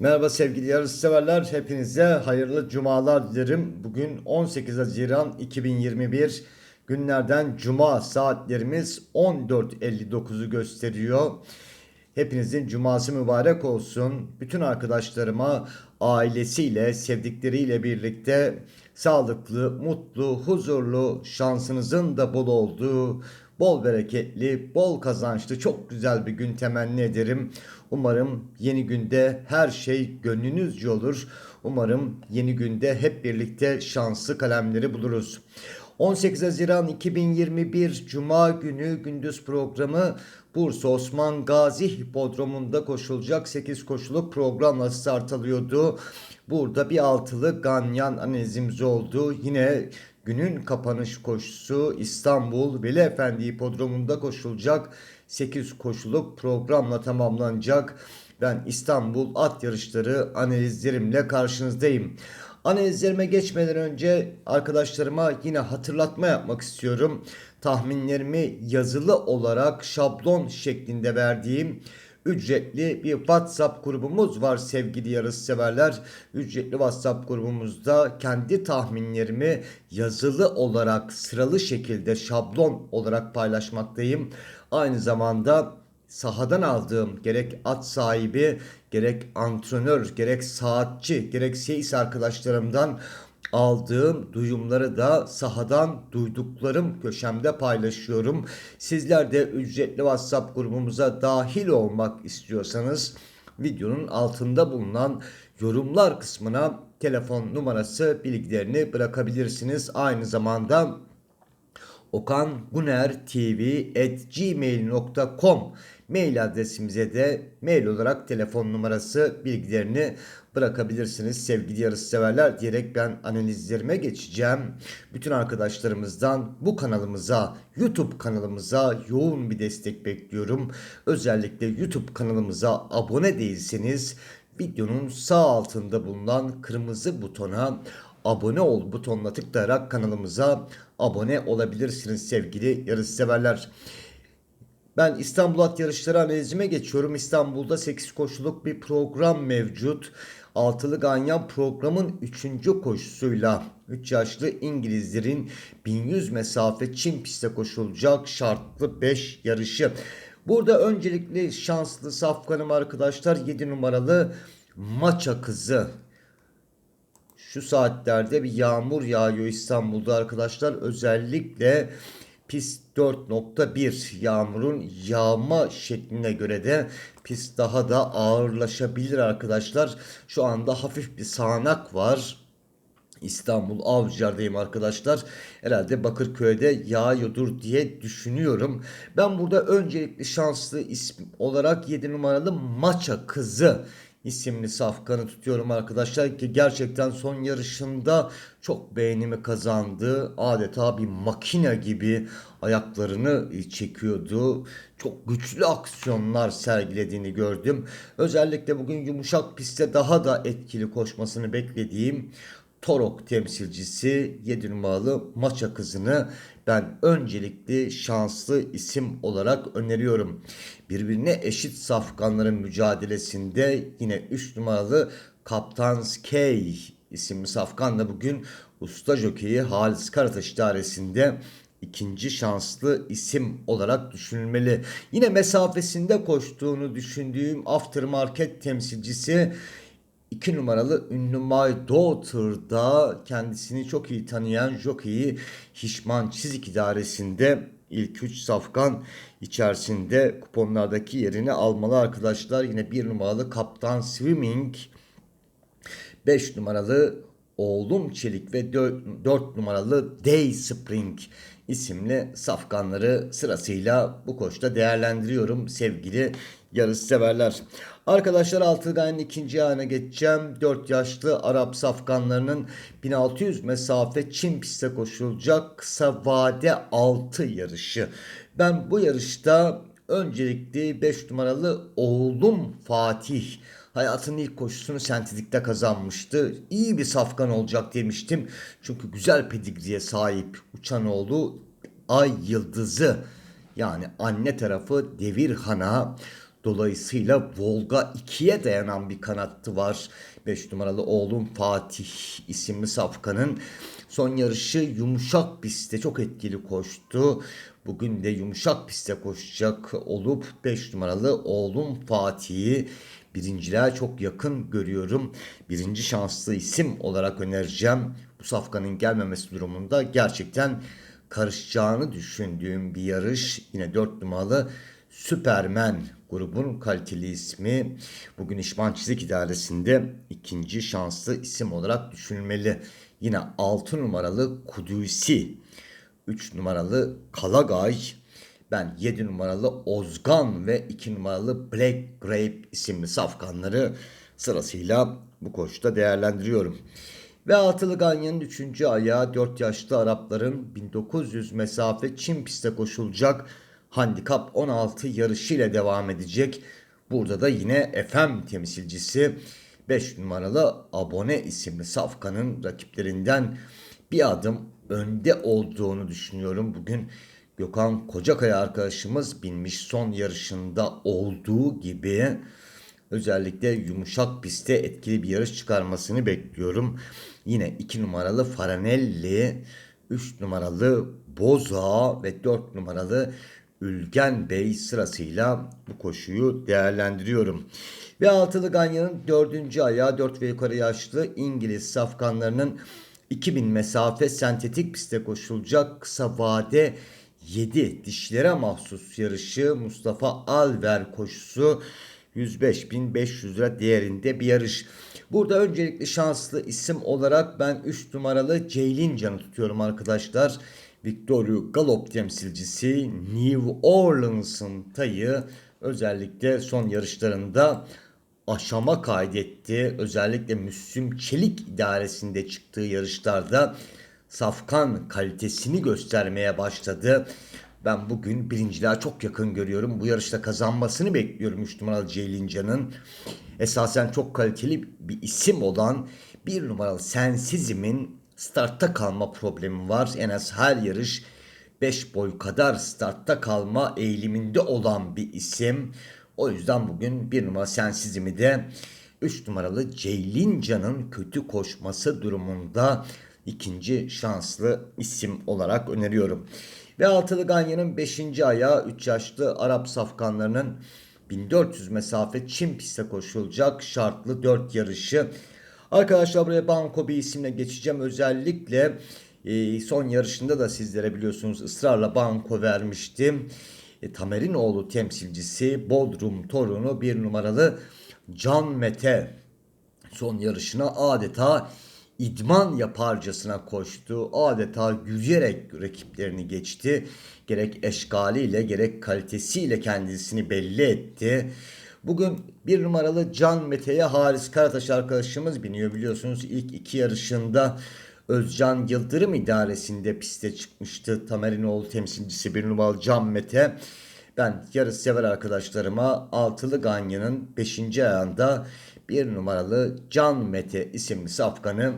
Merhaba sevgili yarışseverler. Hepinize hayırlı cumalar dilerim. Bugün 18 Haziran 2021 günlerden cuma saatlerimiz 14.59'u gösteriyor. Hepinizin cuması mübarek olsun. Bütün arkadaşlarıma ailesiyle, sevdikleriyle birlikte sağlıklı, mutlu, huzurlu, şansınızın da bol olduğu, bol bereketli, bol kazançlı, çok güzel bir gün temenni ederim. Umarım yeni günde her şey gönlünüzce olur. Umarım yeni günde hep birlikte şanslı kalemleri buluruz. 18 Haziran 2021 Cuma günü gündüz programı Bursa Osman Gazi Hipodromu'nda koşulacak 8 koşuluk programla start alıyordu. Burada bir altılı ganyan analizimiz oldu. Yine günün kapanış koşusu İstanbul Veli Efendi Hipodromu'nda koşulacak 8 koşuluk programla tamamlanacak. Ben İstanbul at yarışları analizlerimle karşınızdayım. Analizlerime geçmeden önce arkadaşlarıma yine hatırlatma yapmak istiyorum. Tahminlerimi yazılı olarak şablon şeklinde verdiğim ücretli bir WhatsApp grubumuz var sevgili yarış severler. Ücretli WhatsApp grubumuzda kendi tahminlerimi yazılı olarak sıralı şekilde şablon olarak paylaşmaktayım. Aynı zamanda sahadan aldığım gerek at sahibi, gerek antrenör, gerek saatçi, gerek seyis arkadaşlarımdan aldığım duyumları da sahadan duyduklarım köşemde paylaşıyorum. Sizler de ücretli WhatsApp grubumuza dahil olmak istiyorsanız videonun altında bulunan yorumlar kısmına telefon numarası bilgilerini bırakabilirsiniz. Aynı zamanda okangunertv@gmail.com mail adresimize de mail olarak telefon numarası bilgilerini bırakabilirsiniz sevgili yarış severler diyerek ben analizlerime geçeceğim. Bütün arkadaşlarımızdan bu kanalımıza, YouTube kanalımıza yoğun bir destek bekliyorum. Özellikle YouTube kanalımıza abone değilseniz videonun sağ altında bulunan kırmızı butona abone ol butonuna tıklayarak kanalımıza abone olabilirsiniz sevgili yarışseverler. Ben İstanbul At Yarışları analizime geçiyorum. İstanbul'da 8 koşuluk bir program mevcut. Altılı Ganyan programın 3. koşusuyla 3 yaşlı İngilizlerin 1100 mesafe Çin pistte koşulacak şartlı 5 yarışı. Burada öncelikli şanslı safkanım arkadaşlar 7 numaralı Maça Kızı. Şu saatlerde bir yağmur yağıyor İstanbul'da arkadaşlar. Özellikle pist 4.1 yağmurun yağma şekline göre de pist daha da ağırlaşabilir arkadaşlar. Şu anda hafif bir sağanak var. İstanbul Avcılar'dayım arkadaşlar. Herhalde Bakırköy'de yağıyordur diye düşünüyorum. Ben burada öncelikli şanslı isim olarak 7 numaralı Maça Kızı isimli safkanı tutuyorum arkadaşlar ki gerçekten son yarışında çok beğenimi kazandı. Adeta bir makine gibi ayaklarını çekiyordu. Çok güçlü aksiyonlar sergilediğini gördüm. Özellikle bugün yumuşak pistte daha da etkili koşmasını beklediğim Torok temsilcisi 7 numaralı maça kızını ben öncelikli şanslı isim olarak öneriyorum. Birbirine eşit safkanların mücadelesinde yine 3 numaralı Kaptan K isimli safkan da bugün usta jokeyi Halis Karataş idaresinde ikinci şanslı isim olarak düşünülmeli. Yine mesafesinde koştuğunu düşündüğüm aftermarket temsilcisi 2 numaralı ünlü My Daughter'da kendisini çok iyi tanıyan jokeyi Hişman Çizik idaresinde ilk 3 safkan içerisinde kuponlardaki yerini almalı arkadaşlar. Yine 1 numaralı Kaptan Swimming 5 numaralı Oğlum Çelik ve 4 numaralı Day Spring isimli safkanları sırasıyla bu koşta değerlendiriyorum sevgili yarış severler. Arkadaşlar Altıgay'ın ikinci ayağına geçeceğim. 4 yaşlı Arap safkanlarının 1600 mesafe Çin pistte koşulacak kısa vade 6 yarışı. Ben bu yarışta öncelikli 5 numaralı oğlum Fatih hayatının ilk koşusunu sentetikte kazanmıştı. İyi bir safkan olacak demiştim. Çünkü güzel pedigriye sahip Uçanoğlu Ay Yıldızı yani anne tarafı Devir Han'a Dolayısıyla Volga 2'ye dayanan bir kanattı var. 5 numaralı oğlum Fatih isimli safkanın son yarışı yumuşak pistte çok etkili koştu. Bugün de yumuşak pistte koşacak olup 5 numaralı oğlum Fatih'i birinciliğe çok yakın görüyorum. Birinci şanslı isim olarak önereceğim. Bu safkanın gelmemesi durumunda gerçekten karışacağını düşündüğüm bir yarış. Yine 4 numaralı Süpermen grubun kaliteli ismi. Bugün İşman Çizik İdaresi'nde ikinci şanslı isim olarak düşünülmeli. Yine 6 numaralı Kudusi, 3 numaralı Kalagay, ben 7 numaralı Ozgan ve 2 numaralı Black Grape isimli safkanları sırasıyla bu koşuda değerlendiriyorum. Ve altılı Ganyan'ın 3. ayağı 4 yaşlı Arapların 1900 mesafe Çin pistte koşulacak handikap 16 yarışı ile devam edecek. Burada da yine FM temsilcisi 5 numaralı Abone isimli safkanın rakiplerinden bir adım önde olduğunu düşünüyorum. Bugün Gökhan Kocakaya arkadaşımız binmiş son yarışında olduğu gibi özellikle yumuşak pistte etkili bir yarış çıkarmasını bekliyorum. Yine 2 numaralı Faranelli, 3 numaralı Boza ve 4 numaralı Ülgen Bey sırasıyla bu koşuyu değerlendiriyorum. Ve altılı Ganya'nın dördüncü ayağı 4 ve yukarı yaşlı İngiliz safkanlarının 2000 mesafe sentetik pistte koşulacak kısa vade 7 dişlere mahsus yarışı Mustafa Alver koşusu 105.500 lira değerinde bir yarış. Burada öncelikli şanslı isim olarak ben 3 numaralı Ceylin Can'ı tutuyorum arkadaşlar. Victoria Galop temsilcisi New Orleans'ın tayı özellikle son yarışlarında aşama kaydetti. Özellikle Müslüm Çelik idaresinde çıktığı yarışlarda safkan kalitesini göstermeye başladı. Ben bugün birinciliğe çok yakın görüyorum. Bu yarışta kazanmasını bekliyorum 3 numaralı Ceylincan'ın. Esasen çok kaliteli bir isim olan bir numaralı Sensizim'in startta kalma problemi var. En az her yarış 5 boy kadar startta kalma eğiliminde olan bir isim. O yüzden bugün bir numara Sensizim'i de 3 numaralı Ceylincan'ın kötü koşması durumunda ikinci şanslı isim olarak öneriyorum. Ve altılı Ganyan'ın 5. ayağı 3 yaşlı Arap safkanlarının 1400 mesafe Çin pistte koşulacak şartlı 4 yarışı. Arkadaşlar buraya Banko bir isimle geçeceğim. Özellikle e, son yarışında da sizlere biliyorsunuz ısrarla Banko vermiştim. E, Tamer'in oğlu temsilcisi Bodrum torunu bir numaralı Can Mete son yarışına adeta idman yaparcasına koştu. Adeta yürüyerek rakiplerini geçti. Gerek eşkaliyle gerek kalitesiyle kendisini belli etti. Bugün bir numaralı Can Mete'ye Haris Karataş arkadaşımız biniyor biliyorsunuz. ilk iki yarışında Özcan Yıldırım idaresinde piste çıkmıştı. Tamerinoğlu temsilcisi bir numaralı Can Mete. Ben yarış sever arkadaşlarıma Altılı Ganyan'ın 5. ayağında bir numaralı Can Mete isimli safkanı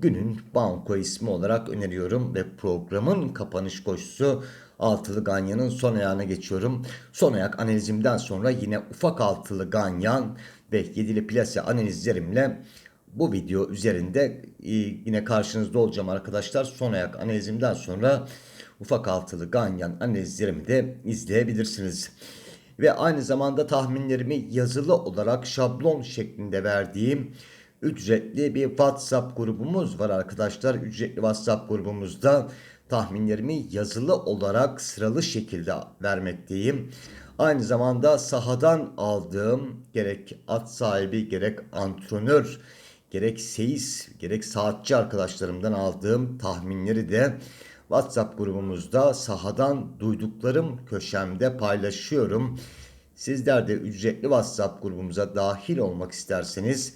günün banko ismi olarak öneriyorum ve programın kapanış koşusu altılı ganyanın son ayağına geçiyorum. Son ayak analizimden sonra yine ufak altılı ganyan ve yedili plase analizlerimle bu video üzerinde e, yine karşınızda olacağım arkadaşlar. Son ayak analizimden sonra ufak altılı ganyan analizlerimi de izleyebilirsiniz. Ve aynı zamanda tahminlerimi yazılı olarak şablon şeklinde verdiğim ücretli bir WhatsApp grubumuz var arkadaşlar. Ücretli WhatsApp grubumuzda tahminlerimi yazılı olarak sıralı şekilde vermekteyim. Aynı zamanda sahadan aldığım gerek at sahibi gerek antrenör gerek seyis gerek saatçi arkadaşlarımdan aldığım tahminleri de WhatsApp grubumuzda sahadan duyduklarım köşemde paylaşıyorum. Sizler de ücretli WhatsApp grubumuza dahil olmak isterseniz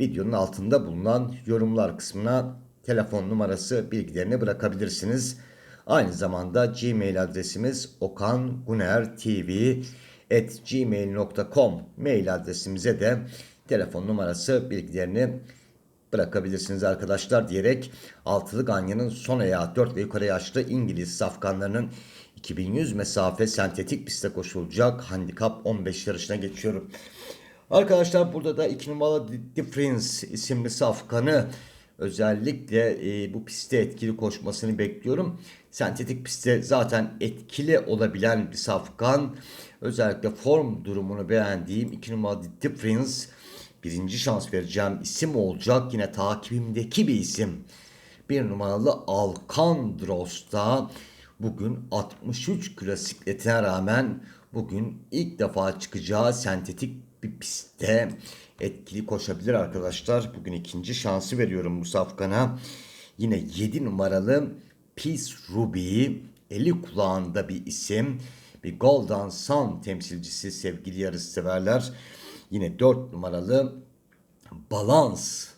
videonun altında bulunan yorumlar kısmına telefon numarası bilgilerini bırakabilirsiniz. Aynı zamanda Gmail adresimiz okangunertv@gmail.com mail adresimize de telefon numarası bilgilerini bırakabilirsiniz arkadaşlar diyerek altılı ganyanın son ayağı 4 ve yukarı yaşlı İngiliz safkanlarının 2100 mesafe sentetik pistte koşulacak handikap 15 yarışına geçiyorum. Arkadaşlar burada da 2 numaralı Difference isimli safkanı özellikle e, bu pistte etkili koşmasını bekliyorum. Sentetik pistte zaten etkili olabilen bir safkan. Özellikle form durumunu beğendiğim 2 numaralı Difference birinci şans vereceğim isim olacak. Yine takibimdeki bir isim. Bir numaralı Alcandros da bugün 63 klasikletine rağmen bugün ilk defa çıkacağı sentetik bir pistte etkili koşabilir arkadaşlar. Bugün ikinci şansı veriyorum bu safkana. Yine 7 numaralı Peace Ruby eli kulağında bir isim. Bir Golden Sun temsilcisi sevgili yarış severler. Yine 4 numaralı Balans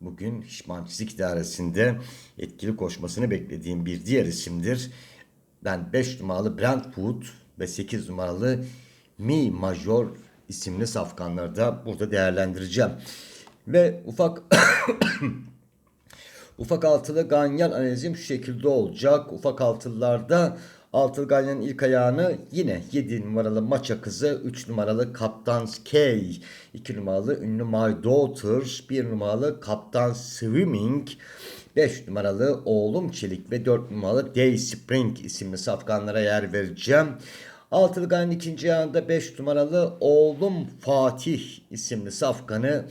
bugün Hişman Çizik İdaresi'nde etkili koşmasını beklediğim bir diğer isimdir. Ben 5 numaralı Brentwood ve 8 numaralı Mi Major isimli safkanları da burada değerlendireceğim. Ve ufak ufak altılı ganyan analizim şu şekilde olacak. Ufak altılılarda Altılı Ganyan'ın ilk ayağını yine 7 numaralı Maça Kızı, 3 numaralı Kaptan K, 2 numaralı ünlü My Daughter, 1 numaralı Kaptan Swimming, 5 numaralı Oğlum Çelik ve 4 numaralı Day Spring isimli safkanlara yer vereceğim. Altılı Ganyan'ın ikinci ayağında 5 numaralı Oğlum Fatih isimli safkanı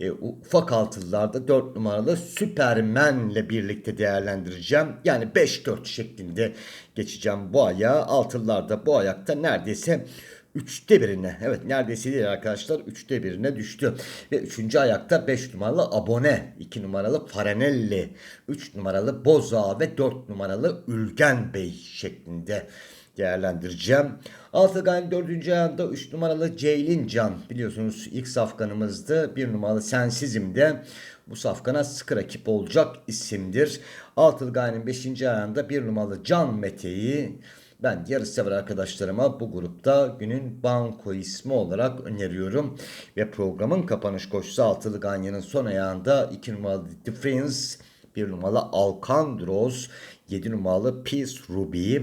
e, ufak altılılarda 4 numaralı Süpermen'le birlikte değerlendireceğim. Yani 5-4 şeklinde geçeceğim bu ayağı. Altılılarda bu ayakta neredeyse üçte birine evet neredeyse değil arkadaşlar üçte birine düştü. Ve üçüncü ayakta 5 numaralı Abone, 2 numaralı Faranelli, 3 numaralı Boza ve 4 numaralı Ülgen Bey şeklinde değerlendireceğim. Altıgan 4. ayağında 3 numaralı Ceylin Can biliyorsunuz ilk safkanımızdı. 1 numaralı Sensizim'de bu safkana sıkı rakip olacak isimdir. Altılgay'ın 5. ayağında 1 numaralı Can Mete'yi ben yarış sever arkadaşlarıma bu grupta günün banko ismi olarak öneriyorum. Ve programın kapanış koşusu Altılı Ganyan'ın son ayağında 2 numaralı Difference, 1 numaralı Alcandros, 7 numaralı Peace Ruby,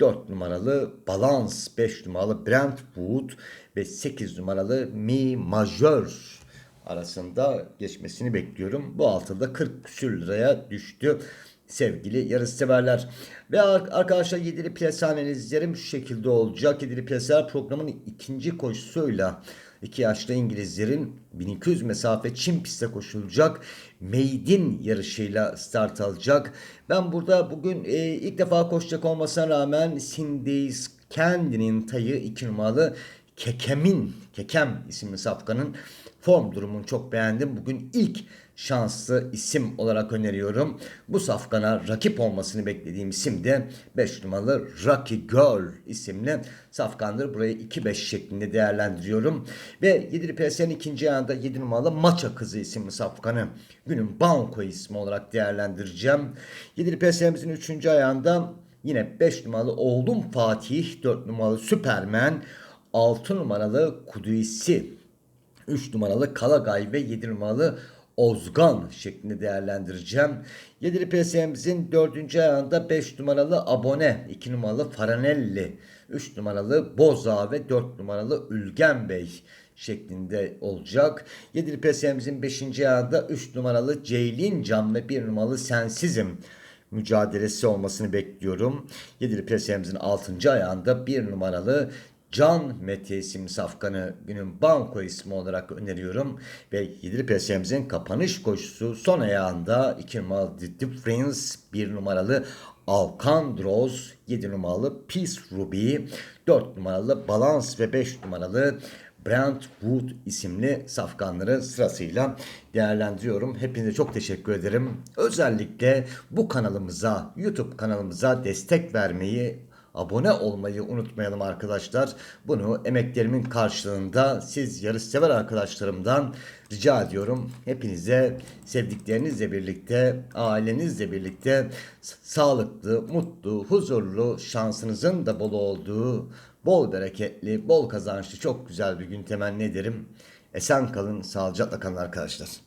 4 numaralı Balance, 5 numaralı Brentwood ve 8 numaralı Mi Majör arasında geçmesini bekliyorum. Bu altıda 40 küsür liraya düştü sevgili yarışseverler. Ve arkadaşlar yedili plase analizlerim şu şekilde olacak. Yedili plaseler programın ikinci koşusuyla iki yaşlı İngilizlerin 1200 mesafe Çin pistte koşulacak Meydin yarışıyla start alacak. Ben burada bugün e, ilk defa koşacak olmasına rağmen Sindeis kendinin tayı 2 numaralı Kekem'in, Kekem isimli safkanın form durumunu çok beğendim. Bugün ilk şanslı isim olarak öneriyorum. Bu safkana rakip olmasını beklediğim isim de 5 numaralı Rocky Girl isimli safkandır. Burayı 2-5 şeklinde değerlendiriyorum. Ve 7 PS'nin ikinci ayağında 7 numaralı Maça Kızı isimli safkanı günün banko ismi olarak değerlendireceğim. 7 PS'imizin 3. ayağında yine 5 numaralı Oğlum Fatih, 4 numaralı Süpermen, 6 numaralı Kudüs'i 3 numaralı Kalagay ve 7 numaralı Ozgan şeklinde değerlendireceğim. 7'li PSM'imizin 4. ayağında 5 numaralı Abone, 2 numaralı Faranelli, 3 numaralı Boza ve 4 numaralı Ülgen Bey şeklinde olacak. 7'li PSM'imizin 5. ayağında 3 numaralı Ceylin Can ve 1 numaralı Sensizim mücadelesi olmasını bekliyorum. 7'li PSM'imizin 6. ayağında 1 numaralı Can Mete isimli safkanı günün banko ismi olarak öneriyorum. Ve Yedili PSM'imizin kapanış koşusu son ayağında 2 numaralı The Difference, 1 numaralı Alcandros, 7 numaralı Peace Ruby, 4 numaralı Balance ve 5 numaralı Brentwood isimli safkanları sırasıyla değerlendiriyorum. Hepinize çok teşekkür ederim. Özellikle bu kanalımıza, YouTube kanalımıza destek vermeyi abone olmayı unutmayalım arkadaşlar. Bunu emeklerimin karşılığında siz yarışsever arkadaşlarımdan rica ediyorum. Hepinize sevdiklerinizle birlikte, ailenizle birlikte sağlıklı, mutlu, huzurlu, şansınızın da bol olduğu, bol bereketli, bol kazançlı çok güzel bir gün temenni ederim. Esen kalın, sağlıcakla kalın arkadaşlar.